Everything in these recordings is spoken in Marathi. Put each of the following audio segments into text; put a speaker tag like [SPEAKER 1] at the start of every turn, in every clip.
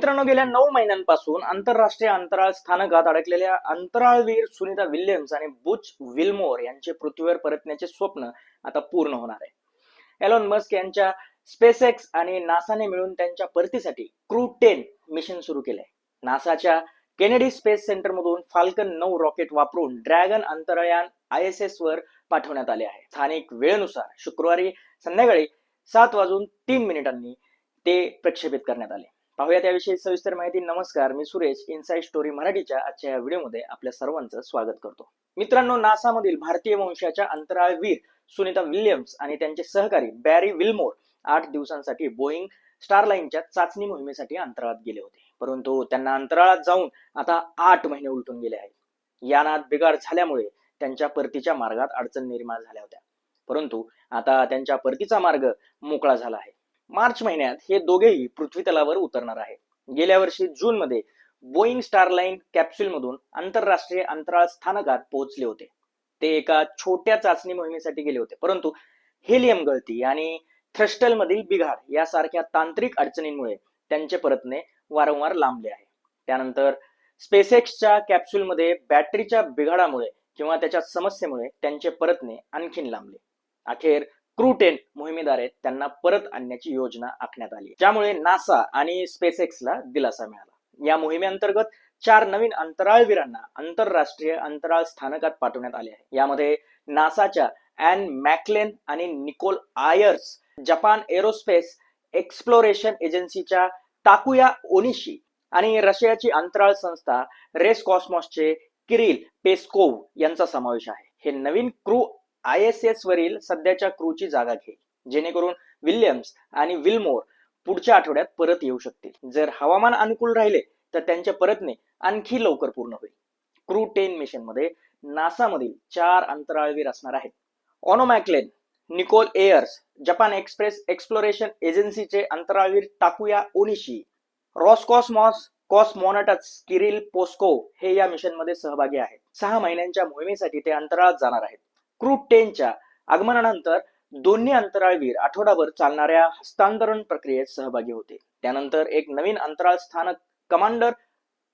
[SPEAKER 1] मित्रांनो गेल्या नऊ महिन्यांपासून आंतरराष्ट्रीय अंतराळ स्थानकात अडकलेल्या अंतराळवीर सुनीता विल्यम्स आणि बुच विल्मोर यांचे पृथ्वीवर परतण्याचे स्वप्न आता पूर्ण होणार आहे. एलॉन मस्क यांच्या स्पेसएक्स आणि नासाने मिळून त्यांच्या परतीसाठी क्रू टेन मिशन सुरू केलंय. नासाच्या केनेडी स्पेस सेंटर मधून फाल्कन नऊ रॉकेट वापरून ड्रॅगन अंतराळयान आय एस एस वर पाठवण्यात आले आहे. स्थानिक वेळेनुसार शुक्रवारी संध्याकाळी सात वाजून तीन मिनिटांनी ते प्रक्षेपित करण्यात आले. पाहूया त्याविषयी सविस्तर माहिती. नमस्कार मी सुरेश इनसाइड स्टोरी मराठीच्या आजच्या या व्हिडिओमध्ये आपल्या सर्वांचं स्वागत करतो. मित्रांनो नासा मधील भारतीय वंशाच्या अंतराळवीर सुनीता विल्यम्स आणि त्यांचे सहकारी बॅरी विल्मोर आठ दिवसांसाठी बोईंग स्टारलाईनच्या चाचणी मोहिमेसाठी अंतराळात गेले होते. परंतु त्यांना अंतराळात जाऊन आता आठ महिने उलटून गेले आहेत. यानात बिघाड झाल्यामुळे त्यांच्या परतीच्या मार्गात अडचण निर्माण झाल्या होत्या. परंतु आता त्यांच्या परतीचा मार्ग मोकळा झाला आहे. मार्च महिन्यात हे दोघेही पृथ्वी तलावर उतरणार आहे गेल्या वर्षी जून मध्ये बोईंग स्टारलाईन कॅप्सूल मधून आंतरराष्ट्रीय अंतराळ स्थानकात पोहोचले होते. ते एका छोट्या चाचणी मोहिमेसाठी गेले होते. परंतु हेलियम गळती आणि थ्रस्टल मधील बिघाड यासारख्या तांत्रिक अडचणींमुळे त्यांचे परतणे वारंवार लांबले आहे. त्यानंतर स्पेसएक्सच्या कॅप्सूलमध्ये बॅटरीच्या बिघाडामुळे किंवा त्याच्या समस्येमुळे त्यांचे परतणे आणखीन लांबले. अखेर क्रू टेन मोहिमेद्वारे त्यांना परत आणण्याची योजना आखण्यात आली. ज्यामुळे नासा आणि स्पेसएक्सला दिलासा मिळाला. या मोहिमेअंतर्गत चार नवीन अंतराळवीरांना आंतरराष्ट्रीय अंतराळ स्थानकात पाठवण्यात आले आहे. यामध्ये नासाच्या अँड मॅकलेन आणि Nicole Ayers Japan aerospace exploration एजन्सीच्या टाकुया ओनिशी आणि रशियाची अंतराळ संस्था रेस कॉस्मॉसचे किरिल पेस्कोव यांचा समावेश आहे. हे नवीन क्रू आय एस एस वरील सध्याच्या क्रूची जागा घेईल जेणेकरून विल्यम्स आणि विल्मोर पुढच्या आठवड्यात परत येऊ शकतील. जर हवामान अनुकूल राहिले तर त्यांचे परतने आणखी लवकर पूर्ण होईल. क्रू टेन मिशनमध्ये नासा मधील चार अंतराळवीर असणार आहेत. Anne McClain Nichole Ayers Japan express exploration एजन्सीचे अंतराळवीर Takuya Onishi Roscosmos cosmonauts Kirill Peskov हे या मिशनमध्ये सहभागी आहेत. सहा महिन्यांच्या मोहिमेसाठी ते अंतराळात जाणार आहेत. क्रू टेनच्या आगमनानंतर दोन्ही अंतराळवीर आठवडाभर चालणाऱ्या हस्तांतरण प्रक्रियेत सहभागी होते. त्यानंतर एक नवीन अंतराळ स्थानक कमांडर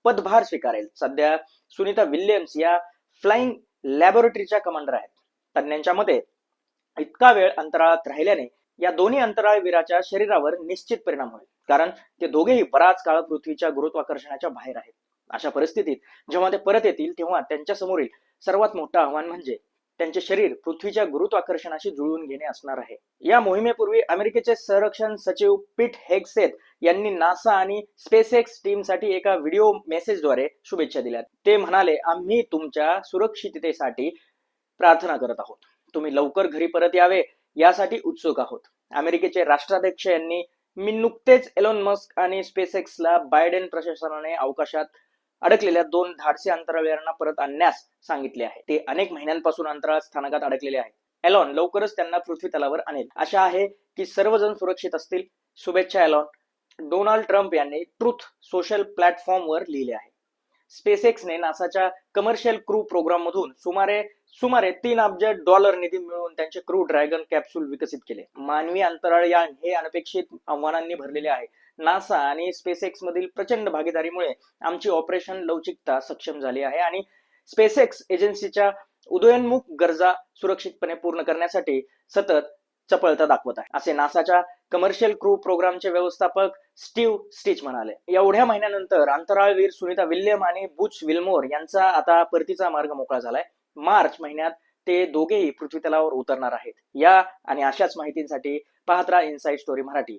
[SPEAKER 1] पदभार स्वीकारेल. सध्या सुनीता विल्यम्स या फ्लाइंग लॅबोरेटरीच्या कमांडर आहेत. तज्ञांच्या मते इतका वेळ अंतराळात राहिल्याने या दोन्ही अंतराळवीराच्या शरीरावर निश्चित परिणाम होईल. कारण ते दोघेही बराच काळ पृथ्वीच्या गुरुत्वाकर्षणाच्या बाहेर आहेत. अशा परिस्थितीत जेव्हा ते परत येतील तेव्हा त्यांच्या समोरील सर्वात मोठं आव्हान म्हणजे त्यांचे शरीर पृथ्वीच्या गुरुत्वाकर्षणाशी जुळवून घेणे असणार आहे. या मोहिमेपूर्वी अमेरिकेचे संरक्षण सचिव पीट हेगसेथ यांनी नासा आणि स्पेसएक्स टीमसाठी एका व्हिडिओ मेसेजद्वारे शुभेच्छा दिल्या. ते म्हणाले आम्ही तुमच्या सुरक्षिततेसाठी प्रार्थना करत आहोत. तुम्ही लवकर घरी परत यावे यासाठी उत्सुक आहोत. अमेरिकेचे राष्ट्राध्यक्ष यांनी मी नुकतेच एलोन मस्क आणि स्पेसएक्सला बायडेन प्रशासनाने अवकाशात अडकलेल्या दोन धाडसी अंतराळवीरांना परत आणण्यास सांगितले आहे. ते अनेक महिन्यांपासून अंतराळ स्थानकात अडकलेले आहेत. एलॉन लवकरच त्यांना पृथ्वी तलावर आणेल. आशा आहे की सर्वजण सुरक्षित असतील. शुभेच्छा एलॉन. डोनाल्ड ट्रम्प यांनी ट्रुथ सोशल प्लॅटफॉर्मवर लिहिले आहे. स्पेसएक्सने नासाच्या कमर्शियल क्रू प्रोग्राम मधून सुमारे सुमारे तीन अब्ज डॉलर निधी मिळवून त्यांचे क्रू ड्रॅगन कॅप्सूल विकसित केले. मानवी अंतराळ यान हे अनपेक्षित आव्हानांनी भरलेले आहे. नासा आणि स्पेसएक्स मधील प्रचंड भागीदारीमुळे आमची ऑपरेशन लवचिकता सक्षम झाली आहे आणि स्पेसएक्स एजन्सीच्या उदयोन्मुख गरजा सुरक्षितपणे पूर्ण करण्यासाठी सतत चपळता दाखवत आहे. असे नासाच्या कमर्शियल क्रू प्रोग्रामचे व्यवस्थापक स्टीव्ह स्टिच म्हणाले. एवढ्या महिन्यानंतर अंतराळवीर सुनीता विल्यम आणि बुच विल्मोर यांचा आता परतीचा मार्ग मोकळा झालाय. मार्च महिन्यात ते दोघेही पृथ्वी तलावर उतरणार आहेत. या आणि अशाच माहितींसाठी पाहत राहा इनसाइड स्टोरी मराठी.